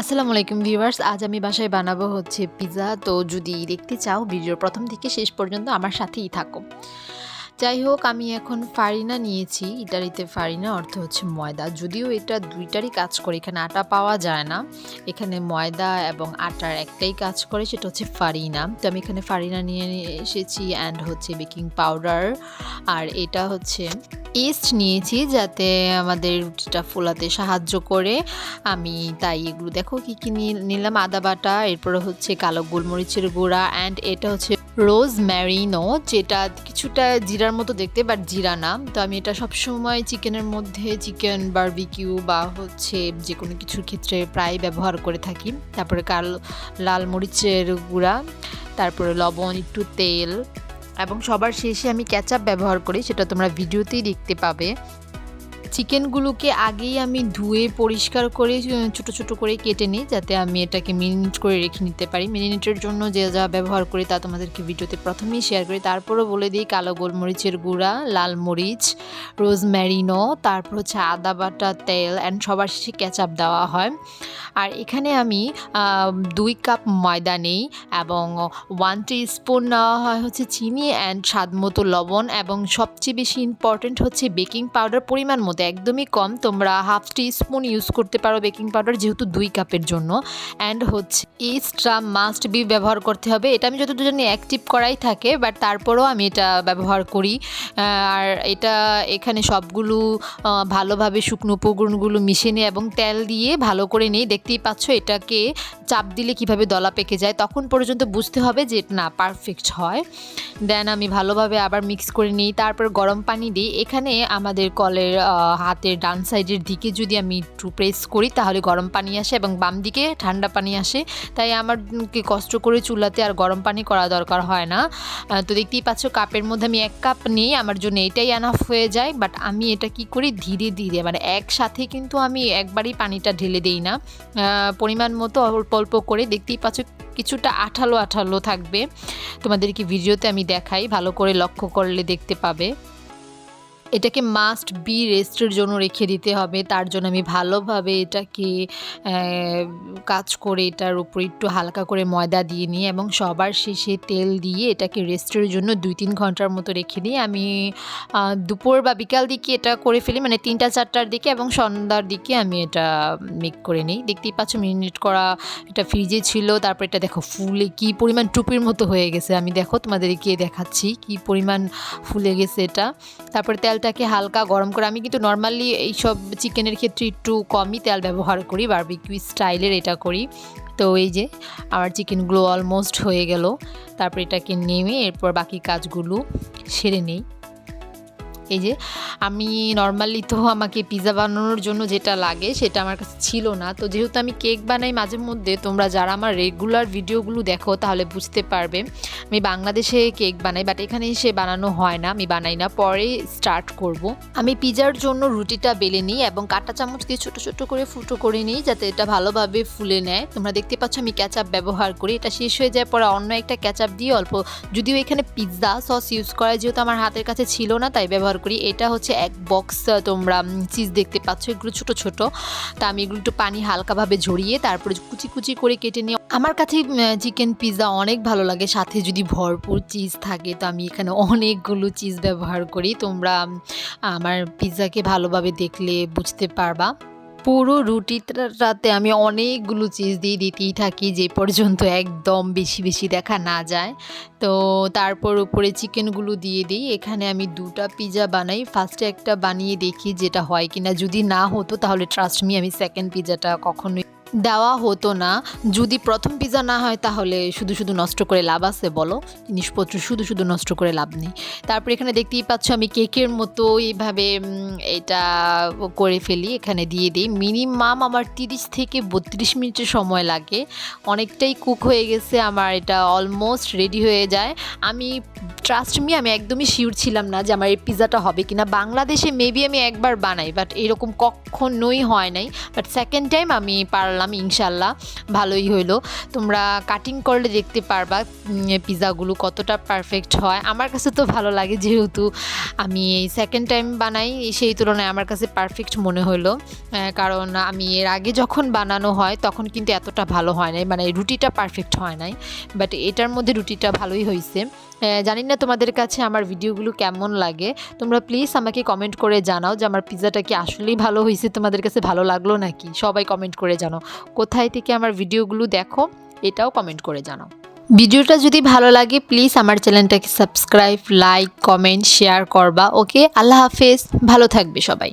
আসসালামু আলাইকুম ভিউয়ার্স, আজ আমি বাসায় বানাবো হচ্ছে পিৎজা। তো যদি দেখতে চাও ভিডিওর প্রথম থেকে শেষ পর্যন্ত আমার সাথেই থাকো। যাই হোক, আমি এখন ফারিনা নিয়েছি। ইটালিতে ফারিনা অর্থ হচ্ছে ময়দা। যদিও এটা দুইটারই কাজ করে, এখানে আটা পাওয়া যায় না। এখানে ময়দা এবং আটার একটাই কাজ করে, সেটা হচ্ছে ফারিনা। তো আমি এখানে ফারিনা নিয়ে এসেছি অ্যান্ড হচ্ছে বেকিং পাউডার। আর এটা হচ্ছে ইস্ট নিয়েছি যাতে আমাদের রুটিটা ফোলাতে সাহায্য করে। আমি তাই এগুলো, দেখো কী কী নিলাম, আদা বাটা, এরপরে হচ্ছে কালো গোলমরিচের গুঁড়া অ্যান্ড এটা হচ্ছে রোজ ম্যারিনো যেটা কিছুটা জিরার মতো দেখতে বাট জিরা না। তো আমি এটা সবসময় চিকেনের মধ্যে চিকেন বারবিকিউ বা হচ্ছে যে কোনো কিছুর ক্ষেত্রে প্রায় ব্যবহার করে থাকি। তারপরে কাল, লাল মরিচের গুঁড়া, তারপরে লবণ, একটু তেল, এবং সবার শেষে আমি ক্যাচাপ ব্যবহার করি, সেটা তোমরা ভিডিওতেই দেখতে পাবে। চিকেনগুলোকে আগেই আমি ধুয়ে, পরিষ্কার করে ছোট ছোট করে কেটে নিই, যাতে আমি এটাকে মিনিট করে রেখে নিতে পারি। মিনিটের জন্য যে যা ব্যবহার করি তা তোমাদেরকে ভিডিওতে প্রথমেই শেয়ার করি। তারপরও বলে দিই, কালো গোলমরিচের গুঁড়া, লাল মরিচ রোজম্যারিনো তারপর হচ্ছে আদা বাটা তেল অ্যান্ড সবার শেষে ক্যাচাপ দেওয়া হয়। আর এখানে আমি দুই কাপ ময়দা নেই এবং ওয়ান স্পুন নেওয়া হয় হচ্ছে চিনি অ্যান্ড স্বাদ মতো লবণ এবং সবচেয়ে বেশি ইম্পর্ট্যান্ট হচ্ছে বেকিং পাউডার পরিমাণ মতো। একদমই কম। তোমরা হাফ টি স্পুন ইউজ করতে পারো বেকিং পাউডার যেহেতু দুই কাপের জন্য। অ্যান্ড হচ্ছে ইস্টটা মাস্ট বি ব্যবহার করতে হবে। এটা আমি যতটুকু জানি অ্যাক্টিভ করাই থাকে বাট তারপরেও আমি এটা ব্যবহার করি। আর এটা এখানে সবগুলো ভালোভাবে শুকনো উপকরণগুলো মিশিয়ে নিই এবং তেল দিয়ে ভালো করে নিই। দেখতেই পাচ্ছ এটাকে চাপ দিলে কীভাবে দলা পেকে যায়, তখন পর্যন্ত বুঝতে হবে যে না পারফেক্ট হয়। দেন আমি ভালোভাবে আবার মিক্স করে নিই। তারপর গরম পানি দিই। এখানে আমাদের কলের হাতের ডান সাইডের দিকে যদি আমি একটু প্রেস করি, তাহলে গরম পানি আসে এবং বাম দিকে ঠান্ডা পানি আসে। তাই আমার কষ্ট করে চুলাতে আর গরম পানি করা দরকার হয় না। তো দেখতেই পাচ্ছ কাপের মধ্যে আমি এক কাপ নিই, আমার জন্য এটাই আনাফ হয়ে যায়। বাট আমি এটা কি করি? ধীরে ধীরে মানে একসাথে কিন্তু আমি একবারই পানিটা ঢেলে দিই না। পরিমাণ মতো অল্প অল্প করে, দেখতেই পাচ্ছ কিছুটা আঠালো আঠালো থাকবে। তোমাদেরকে ভিডিওতে আমি দেখাই, ভালো করে লক্ষ্য করলে দেখতে পাবে। এটাকে মাস্ট বি রেস্টের জন্য রেখে দিতে হবে। তার জন্য আমি ভালোভাবে এটাকে কাজ করে এটার উপর একটু হালকা করে ময়দা দিয়ে নিই এবং সবার শেষে তেল দিয়ে এটাকে রেস্টের জন্য দুই তিন ঘণ্টার মতো রেখে দিই আমি দুপুর বা বিকাল দিকে এটা করে ফেলি। মানে তিনটা চারটার দিকে এবং সন্ধ্যার দিকে আমি এটা মেক করে নিই। দেখতেই পাচ্ছ মিনিট করা এটা ফ্রিজে ছিল। তারপর এটা দেখো ফুলে কি পরিমাণ টুপির মতো হয়ে গেছে। আমি দেখো তোমাদেরকে দেখাচ্ছি কি পরিমাণ ফুলে গেছে এটা। তারপরে তেলটাকে হালকা গরম করে, আমি কিন্তু নর্মালি এইসব চিকেনের ক্ষেত্রে একটু কমই তেল ব্যবহার করি বারবিকিউ স্টাইলের এটা করি। তো এই যে, আমার চিকেনগুলো অলমোস্ট হয়ে গেল। তারপর এটাকে নেমে এরপর বাকি কাজগুলো সেরে নেই। এই যে, আমি নর্মালি তো আমাকে পিৎজা বানানোর জন্য যেটা লাগে সেটা আমার কাছে ছিল না। তো যেহেতু আমি কেক বানাই মাঝে মধ্যে, তোমরা যারা আমার রেগুলার ভিডিওগুলো দেখো তাহলে বুঝতে পারবে। আমি বাংলাদেশে কেক বানাই বাট এখানে এসে বানানো হয় না, আমি বানাই না, পরে স্টার্ট করব। আমি পিজার জন্য রুটিটা বেলে নিই এবং কাঁটা চামচ দিয়ে ছোটো ছোটো করে ফুটো করে নিই যাতে এটা ভালোভাবে ফুলে নেয়। তোমরা দেখতে পাচ্ছ আমি ক্যাচাপ ব্যবহার করি, এটা শেষ হয়ে যায় পরে অন্য একটা ক্যাচাপ দিয়ে অল্প, যদিও এখানে পিৎজা সস ইউজ করা যেহেতু আমার হাতের কাছে ছিল না, তাই ব্যবহার করি। এটা হচ্ছে এক বক্স তোমরা চিজ দেখতে পাচ্ছ। এগুলো ছোট ছোট। তা আমি এগুলো একটু পানি হালকাভাবে ঝরিয়ে তারপরে কুচি কুচি করে কেটে নিয়ে আমার কাছে চিকেন পিৎজা অনেক ভালো লাগে। সাথে যদি ভরপুর চিজ থাকে, তো আমি এখানে অনেকগুলো চিজ ব্যবহার করি। তোমরা আমার পিৎজাকে ভালোভাবে দেখলে বুঝতে পারবা। পুরো রুটিটাতে আমি অনেকগুলো চিজ দিয়ে দিতেই থাকি, যে পর্যন্ত একদম বেশি বেশি দেখা না যায়। তো তারপর উপরে চিকেনগুলো দিয়ে দিই, এখানে আমি দুটা পিজা বানাই। ফার্স্টে একটা বানিয়ে দেখি যেটা হয় কিনা। যদি না হতো তাহলে ট্রাস্ট মি আমি সেকেন্ড পিজাটা কখনোই দেওয়া হতো না। যদি প্রথম পিৎজা না হয় তাহলে শুধু শুধু নষ্ট করে লাভ আছে বলো? জিনিসপত্র শুধু শুধু নষ্ট করে লাভ নেই। তারপর এখানে দেখতেই পাচ্ছ আমি কেকের মতো এইভাবে এটা করে ফেলি। এখানে দিয়ে দিই। মিনিমাম আমার তিরিশ থেকে বত্রিশ মিনিটের সময় লাগে। অনেকটাই কুক হয়ে গেছে। আমার এটা অলমোস্ট রেডি হয়ে যায়। আমি ট্রাস্ট মি আমি একদমই শিওর ছিলাম না যে আমার এই পিৎজাটা হবে কিনা। বাংলাদেশে মেবি আমি একবার বানাই বাট এরকম কখনোই হয় নাই। বাট সেকেন্ড টাইম আমি পারলাম ইনশাল্লাহ। ভালোই হইল। তোমরা কাটিং করলে দেখতে পারবা পিৎজাগুলো কতটা পারফেক্ট হয়। আমার কাছে তো ভালো লাগে যেহেতু আমি এই সেকেন্ড টাইম বানাই, সেই তুলনায় আমার কাছে পারফেক্ট মনে হলো কারণ আমি এর আগে যখন বানানো হয়, তখন কিন্তু এতটা ভালো হয় নাই। মানে রুটিটা পারফেক্ট হয় নাই। বাট এটার মধ্যে রুটিটা ভালোই হয়েছে জানি না তোমাদের কাছে আমার ভিডিওগুলো কেমন লাগে। তোমরা প্লিজ আমাকে কমেন্ট করে জানাও যে আমার পিৎজাটা কি আসলেই ভালো হয়েছে তোমাদের কাছে ভালো লাগল নাকি? সবাই কমেন্ট করে জানাও। কোথায় থেকে আমার ভিডিওগুলো দেখো, এটাও কমেন্ট করে জানাও। ভিডিওটা যদি ভালো লাগে প্লিজ আমার চ্যানেলটাকে সাবস্ক্রাইব লাইক কমেন্ট শেয়ার করবা। ওকে? আল্লাহ হাফেজ। ভালো থাকবে সবাই।